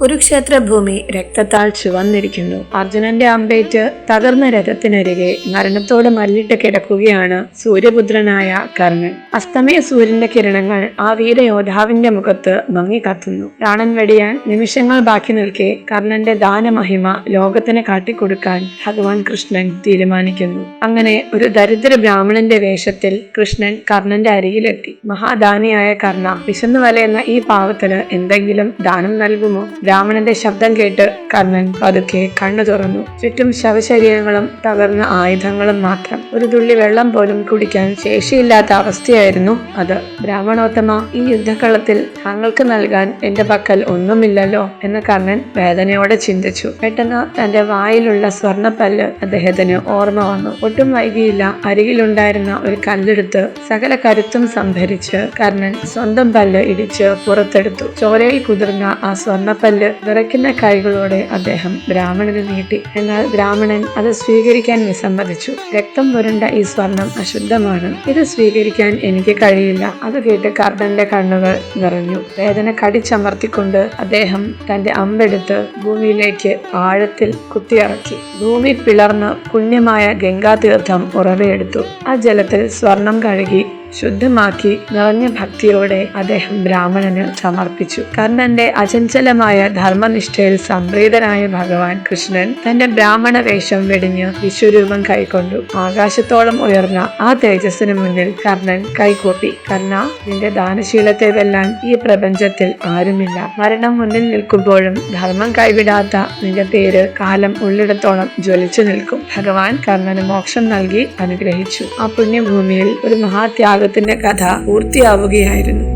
കുരുക്ഷേത്ര ഭൂമി രക്തത്താൽ ചുവന്നിരിക്കുന്നു. അർജുനന്റെ അമ്പേറ്റ് തകർന്ന രഥത്തിനരികെ മരണത്തോട് മല്ലിട്ട് കിടക്കുകയാണ് സൂര്യപുത്രനായ കർണൻ. അസ്തമയ സൂര്യന്റെ കിരണങ്ങൾ ആ വീരയോദ്ധാവിന്റെ മുഖത്ത് മങ്ങി കത്തുന്നു. പ്രാണൻ വെടിയാൻ നിമിഷങ്ങൾ ബാക്കി നിൽക്കെ കർണന്റെ ദാനമഹിമ ലോകത്തിന് കാട്ടിക്കൊടുക്കാൻ ഭഗവാൻ കൃഷ്ണൻ തീരുമാനിക്കുന്നു. അങ്ങനെ ഒരു ദരിദ്ര ബ്രാഹ്മണന്റെ വേഷത്തിൽ കൃഷ്ണൻ കർണന്റെ അരികിലെത്തി. മഹാദാനിയായ കർണ വിശന്നു വലയുന്ന ഈ പാവത്തിന് എന്തെങ്കിലും ദാനം നൽകുമോ? ബ്രാഹ്മണന്റെ ശബ്ദം കേട്ട് കർണൻ പതുക്കെ കണ്ണു തുറന്നു. ചുറ്റും ശവശരീരങ്ങളും തകർന്ന ആയുധങ്ങളും മാത്രം. ഒരു തുള്ളി വെള്ളം പോലും കുടിക്കാൻ ശേഷിയില്ലാത്ത അവസ്ഥയായിരുന്നു അത്. ബ്രാഹ്മണോത്തമ ഈ യുദ്ധക്കളത്തിൽ താങ്കൾക്ക് നൽകാൻ എന്റെ പക്കൽ ഒന്നുമില്ലല്ലോ എന്ന് കർണൻ വേദനയോടെ ചിന്തിച്ചു. പെട്ടെന്ന് തന്റെ വായിലുള്ള സ്വർണപ്പല്ല് അദ്ദേഹത്തിന് ഓർമ്മ വന്നു. ഒട്ടും വൈകിയില്ല അരികിലുണ്ടായിരുന്ന ഒരു കല്ലെടുത്ത് സകല കരുത്തും സംഭരിച്ച് കർണൻ സ്വന്തം പല്ല് ഇടിച്ച് പുറത്തെടുത്തു. ചോരയിൽ കുതിർന്ന ആ സ്വർണപ്പല്ല് വിറയ്ക്കുന്ന കൈകളോടെ അദ്ദേഹം ബ്രാഹ്മണന് നീട്ടി. എന്നാൽ ബ്രാഹ്മണൻ അത് സ്വീകരിക്കാൻ വിസമ്മതിച്ചു. രക്തം പുരണ്ട ഈ സ്വർണം അശുദ്ധമാണ്. ഇത് സ്വീകരിക്കാൻ എനിക്ക് കഴിയില്ല. അത് കേട്ട് കർണന്റെ കണ്ണുകൾ നിറഞ്ഞു. വേദന കടിച്ചമർത്തിക്കൊണ്ട് അദ്ദേഹം തന്റെ അമ്പെടുത്ത് ഭൂമിയിലേക്ക് ആഴത്തിൽ കുത്തിയിറക്കി. ഭൂമി പിളർന്ന് പുണ്യമായ ഗംഗാതീർത്ഥം ഉറവയെടുത്തു. ആ ജലത്തിൽ സ്വർണം കഴുകി ശുദ്ധമാക്കി നിറഞ്ഞ ഭക്തിയോടെ അദ്ദേഹം ബ്രാഹ്മണന് സമർപ്പിച്ചു. കർണന്റെ അചഞ്ചലമായ ധർമ്മനിഷ്ഠയിൽ സംപ്രീതനായ ഭഗവാൻ കൃഷ്ണൻ തന്റെ ബ്രാഹ്മണ വേഷം വെടിഞ്ഞ് വിശ്വരൂപം കൈക്കൊണ്ടു. ആകാശത്തോളം ഉയർന്ന ആ തേജസ്സിന് മുന്നിൽ കർണൻ കൈകൂപ്പി. കർണ നിന്റെ ദാനശീലത്തെ വെല്ലാൻ ഈ പ്രപഞ്ചത്തിൽ ആരുമില്ല. മരണം മുന്നിൽ നിൽക്കുമ്പോഴും ധർമ്മം കൈവിടാത്ത നിന്റെ പേര് കാലം ഉള്ളിടത്തോളം ജ്വലിച്ചു നിൽക്കും. ഭഗവാൻ കർണന് മോക്ഷം നൽകി അനുഗ്രഹിച്ചു. ആ പുണ്യഭൂമിയിൽ ഒരു മഹാത്യാഗത്തിന്റെ കഥ പൂർത്തിയാവുകയായിരുന്നു.